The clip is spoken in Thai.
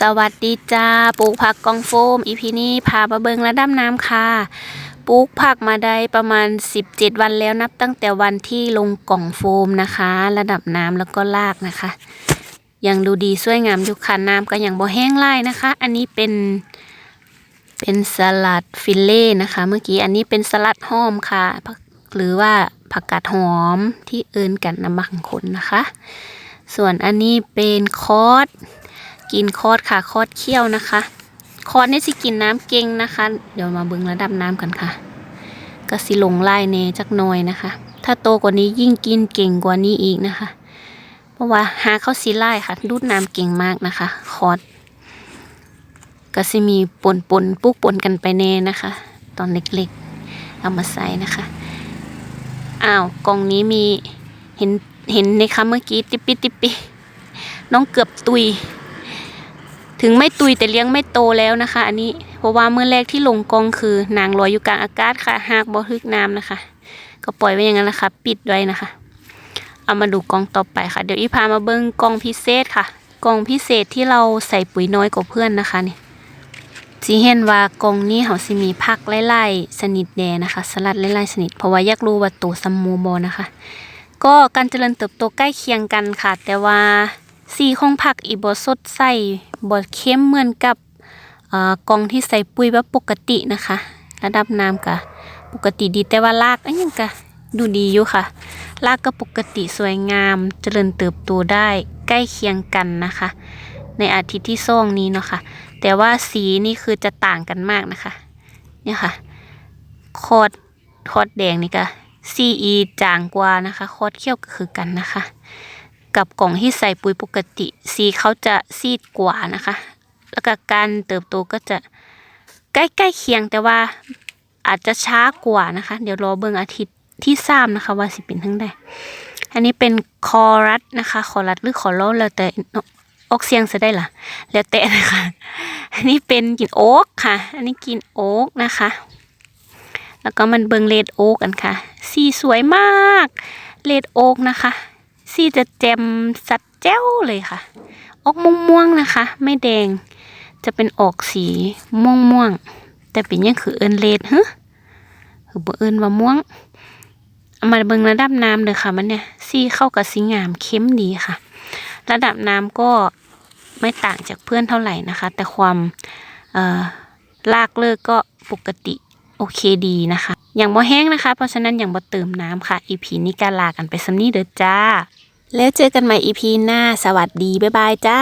สวัสดีจ้าปลูกผักกองโฟม อีพีนี้พามาเบิงระดับน้ำค่ะปลูกผักมาได้ประมาณ 17 วันแล้วนับตั้งแต่วันที่ลงกล่องโฟมนะคะ ระดับน้ำแล้วก็รากนะคะ ยังดูดีสวยงามอยู่ค่ะน้ำก็ยังบ่แห้งไล่นะคะ อันนี้เป็นเป็นสลัดฟิลเล่นะคะ เมื่อกี้อันนี้เป็นสลัดหอมค่ะ หรือว่าผักกาดหอมที่เอินกันนะบางคนนะคะ ส่วนอันนี้เป็นคอส กินคอดค่ะคอดเคี่ยวนะคะ คอดนี่สิกินน้ำเก่งนะคะ เดี๋ยวมาเบิ่งระดับน้ำกันค่ะก็สิลงไล่เนจักหน่อยนะคะ ถ้าโตกว่านี้ยิ่งกินเก่งกว่านี้อีกนะคะ เพราะว่าหาเขาสิไล่ค่ะ ดูดน้ำเก่งมากนะคะ คอดก็สิมีปนปนปุกปนกันไปแน่นะคะ ตอนเล็กๆ เอามาใส่นะคะอ้าวกล่องนี้มีเห็นเห็นในคะเมื่อกี้ ติปิติปปิน้องเกือบตุย ถึงไม่ตุยแต่เลี้ยงไม่โตแล้วนะคะ อันนี้เพราะว่าเมื่อแรกที่ลงกองคือนางลอยอยู่กลางอากาศค่ะหากบ่ฮึกน้ำนะคะ ก็ปล่อยไว้อย่างนั้นแหละคะ ปิดไว้นะคะ เอามาดูกองต่อไปค่ะ เดี๋ยวอีพามาเบิ้งกองพิเศษค่ะกองพิเศษที่เราใส่ปุ๋ยน้อยกว่าเพื่อนนะคะนี่จีเห็นว่ากองนี้เขาสิมีผักไล่ๆสนิทแดนะคะ สลัดไล่ๆสนิทเพราะว่าอยากรู้ว่าตัวซัมมูบอนะคะ ก็การเจริญเติบโตใกล้เคียงกันค่ะ แต่ว่า สีของผักอีบสดใสบดเข้มเหมือนกับกองที่ใส่ปุ๋ยแบบปกตินะคะ ระดับน้ำกะปกติดีแต่ว่ารากอันยังกะดูดีอยู่ค่ะ รากก็ปกติสวยงามเจริญเติบโตได้ใกล้เคียงกันนะคะ ในอาทิตย์ที่ซ่องนี้เนาะค่ะ แต่ว่าสีนี่คือจะต่างกันมากนะคะ เนี่ยค่ะ คอดคอดแดงนี่ก็ซีอีจางกว่านะคะ คอดเขี้ยวก็คือกันนะคะ กับกล่องที่ใส่ปุ๋ยปกติ สีเขาจะซีดกว่านะคะ แล้วก็การเติบโตก็จะใกล้ๆเคียงแต่ว่าอาจจะช้ากว่านะคะ เดี๋ยวรอเบิ่งอาทิตย์ที่สามนะคะ ว่าสิเป็นทั้งใดอันนี้เป็นคอรัสนะคะ คอรัสหรือคอโลแล้วแต่ออกเสียงจะได้ล่ะ แล้วแต่นะคะอันนี้เป็นกลินโอ๊กค่ะ อันนี้กลินโอ๊กนะคะ แล้วก็มันเบิงเลดโอ๊กกันค่ะ สีสวยมากเลดโอ๊กนะคะ สีจะแจมสัดแจ้วเลยค่ะ ออกม่วงๆนะคะ ไม่แดง จะเป็นออกสีม่วงๆ แต่เป็นยังคือเอินเลดฮะคือบ่เอินว่าม่วงเอามาเบิ่งระดับน้ำเลยค่ะมันเนี่ยสีเข้ากับสีงามเข้มดีค่ะ ระดับน้ำก็ไม่ต่างจากเพื่อนเท่าไหร่นะคะ แต่ความเอ่อลากเลิกก็ปกติโอเคดีนะคะ อย่างบ่แห้งนะคะ เพราะฉะนั้นอย่างบ่เติมน้ำค่ะ อีพีนี้ก็ลากันไปสำนี้เด้อจ้า แล้วเจอกันใหม่อีพีหน้า สวัสดี บ๊ายบายจ้า